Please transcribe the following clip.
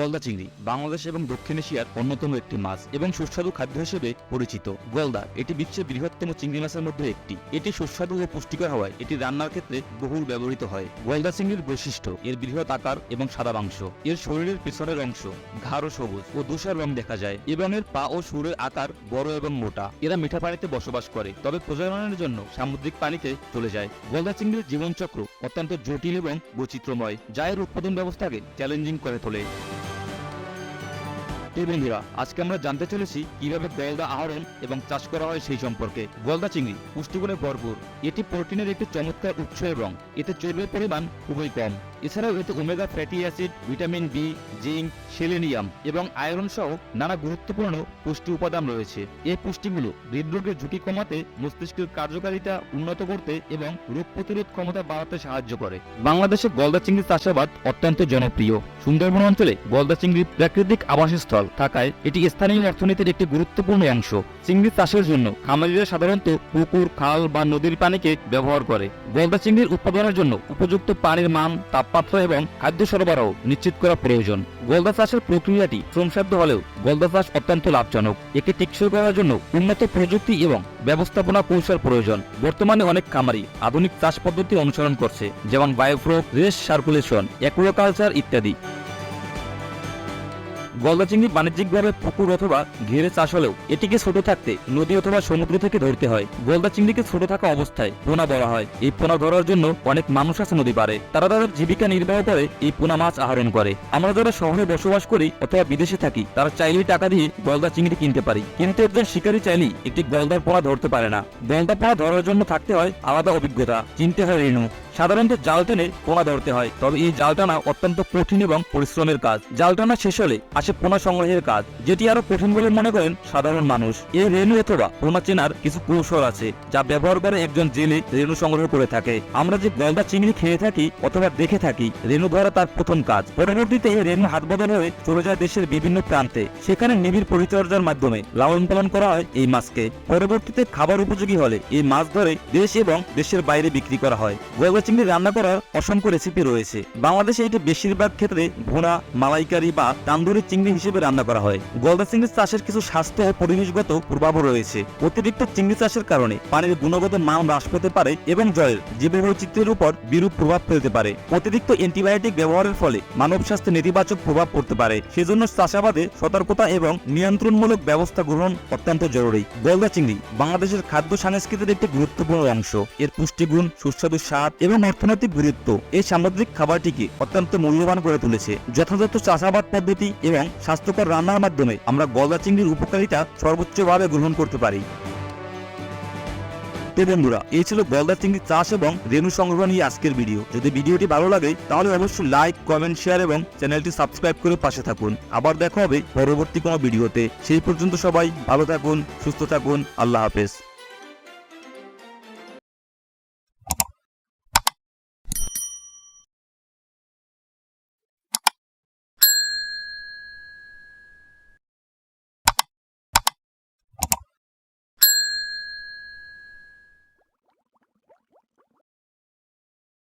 গলদা চিংড়ি বাংলাদেশ এবং দক্ষিণ এশিয়ার অন্যতম একটি মাছ এবং সুস্বাদু খাদ্য হিসেবে পরিচিত। গলদা এটি বিশ্বের বৃহত্তম চিংড়ি মাছের মধ্যে একটি। এটি সুস্বাদু ও পুষ্টিকর হওয়ায় এটি রান্নার ক্ষেত্রে বহুল ব্যবহৃত হয়। গলদা চিংড়ির বৈশিষ্ট্য, এর বৃহৎ আকার এবং সাদা মাংস। এর শরীরের পিছনের অংশ ঘাড় ও সবুজ ও ধূসর রং দেখা যায় এবং এর পা ও সুরের আকার বড় এবং মোটা। এরা মিঠা পানিতে বসবাস করে, তবে প্রজননের জন্য সামুদ্রিক পানিতে চলে যায়। গলদা চিংড়ির জীবনচক্র অত্যন্ত জটিল এবং বৈচিত্র্যময়, যা এর উৎপাদন ব্যবস্থাকে চ্যালেঞ্জিং করে তোলে। এই বন্ধুরা, আজকে আমরা জানতে চলেছি কীভাবে গলদা আহরণ এবং চাষ করা হয় সেই সম্পর্কে। গলদা চিংড়ি, পুষ্টিগুণে ভরপুর। এটি প্রোটিনের একটি চমৎকার উৎস এবং এতে চর্বির পরিমাণ খুবই কম। এছাড়াও এতে omega fatty acid vitamin B zinc selenium এবং আয়রন সহ নানা গুরুত্বপূর্ণ পুষ্টি উপাদান রয়েছে। এই পুষ্টিগুলো হৃদরোগের ঝুঁকি কমাতে, মস্তিষ্কের কার্যকারিতা উন্নত করতে এবং রোগ প্রতিরোধ ক্ষমতা বাড়াতে সাহায্য করে। বাংলাদেশে গলদা চিংড়ি চাষাবাদ অত্যন্ত জনপ্রিয়। সুন্দরবন অঞ্চলে গলদা চিংড়ির প্রাকৃতিক আবাসস্থল থাকায় এটি স্থানীয় অর্থনীতির একটি গুরুত্বপূর্ণ অংশ। চিংড়ি চাষের জন্য খামারিরা সাধারণত পুকুর, খাল বা নদীর পানিকে ব্যবহার করে। গলদা চিংড়ির উৎপাদনের জন্য উপযুক্ত পানির মান, তাপমাত্রা এবং খাদ্য সরবরাহ নিশ্চিত করা প্রয়োজন। গলদা চাষের প্রক্রিয়াটি শ্রমসাধ্য হলেও গলদা চাষ অত্যন্ত লাভজনক। একে টেকসই করার জন্য উন্নত প্রযুক্তি এবং ব্যবস্থাপনা কৌশল প্রয়োজন। বর্তমানে অনেক খামারি আধুনিক চাষ পদ্ধতি অনুসরণ করছে, যেমন বায়োফ্রোক রেস সার্কুলেশন, অ্যাকুয়াকালচার ইত্যাদি। গলদা চিংড়ি বাণিজ্যিকভাবে পুকুর অথবা ঘেরে চাষ হলেও এটিকে ছোট থাকতে নদী অথবা সমুদ্র থেকে ধরতে হয়। গলদা চিংড়িকে ছোট থাকা অবস্থায় পোনা ধরা হয়। এই পোনা ধরার জন্য অনেক মানুষ আছে নদী পারে তারা তাদের জীবিকা নির্বাহ করে এই পোনা মাছ আহরণ করে। আমরা যারা শহরে বসবাস করি অথবা বিদেশে থাকি, তারা চাইলেই টাকা দিয়ে গলদা চিংড়ি কিনতে পারি। কিন্তু একজন শিকারী চাইলেই একটি গলদার পোনা ধরতে পারে না। গলদা পোনা ধরার জন্য থাকতে হয় আলাদা অভিজ্ঞতা। চিনতে হয় রেণু। সাধারণত জাল টেনে পোনা ধরতে হয়। তবে এই জাল টানা অত্যন্ত কঠিন এবং পরিশ্রমের কাজ। জাল টানা শেষ হলে আসে পোনা সংগ্রহের কাজ, যেটি আরও কঠিন বলে মনে করেন সাধারণ মানুষ। এই রেণু অথবা পোনা চেনার কিছু কৌশল আছে, যা ব্যবহার করে একজন জেলে রেণু সংগ্রহ করে থাকে। আমরা যে গলদা চিংড়ি খেয়ে থাকি অথবা দেখে থাকি, রেণু ধরা তার প্রথম কাজ। পরবর্তীতে এই রেণু হাত বদল হয়ে চলে যায় দেশের বিভিন্ন প্রান্তে। সেখানে নিবিড় পরিচর্যার মাধ্যমে লালন পালন করা হয় এই মাছকে। পরবর্তীতে খাবার উপযোগী হলে এই মাছ ধরে দেশ এবং দেশের বাইরে বিক্রি করা হয়। গলদা চিংড়ি রান্না করার অসংখ্য রেসিপি রয়েছে। বাংলাদেশে এটি বেশিরভাগ ক্ষেত্রে ভুনা, মালাইকারি বা তান্দুরি চিংড়ি হিসেবে রান্না করা হয়। গলদা চিংড়ি চাষের কিছু স্বাস্থ্য ও পরিবেশগত প্রভাবও রয়েছে। অতিরিক্ত চিংড়ি চাষের কারণে পানির গুণগত মান হ্রাস পেতে পারে এবং জলের জীববৈচিত্র্যের উপর বিরূপ প্রভাব ফেলতে পারে। অতিরিক্ত অ্যান্টিবায়োটিক ব্যবহারের ফলে মানব স্বাস্থ্যে নেতিবাচক প্রভাব পড়তে পারে। সেজন্য চাষাবাদে সতর্কতা এবং নিয়ন্ত্রণমূলক ব্যবস্থা গ্রহণ অত্যন্ত জরুরি। গলদা চিংড়ি বাংলাদেশের খাদ্য সংস্কৃতির একটি গুরুত্বপূর্ণ অংশ। এর পুষ্টিগুণ, সুস্বাদু স্বাদ এবং অর্থনৈতিক গুরুত্ব। এই সামুদ্রিক খাবারটিকে অত্যন্ত মূল্যবান করে তুলেছে। যথাযথ চাষাবাদ পদ্ধতি এবং স্বাস্থ্যকর রান্নার মাধ্যমে আমরা গলদা চিংড়ির উপকারিতা সর্বোচ্চভাবে গ্রহণ করতে পারি। তো বন্ধুরা, এই ছিল গলদা চিংড়ি চাষ এবং রেণু সংগ্রহ নিয়ে আজকের ভিডিও। যদি ভিডিওটি ভালো লাগে, তাহলে অবশ্যই লাইক কমেন্ট শেয়ার এবং চ্যানেলটি সাবস্ক্রাইব করে পাশে থাকুন। আবার দেখা হবে পরবর্তী কোনো ভিডিওতে। সেই পর্যন্ত সবাই ভালো থাকুন, সুস্থ থাকুন, আল্লাহ হাফেজ।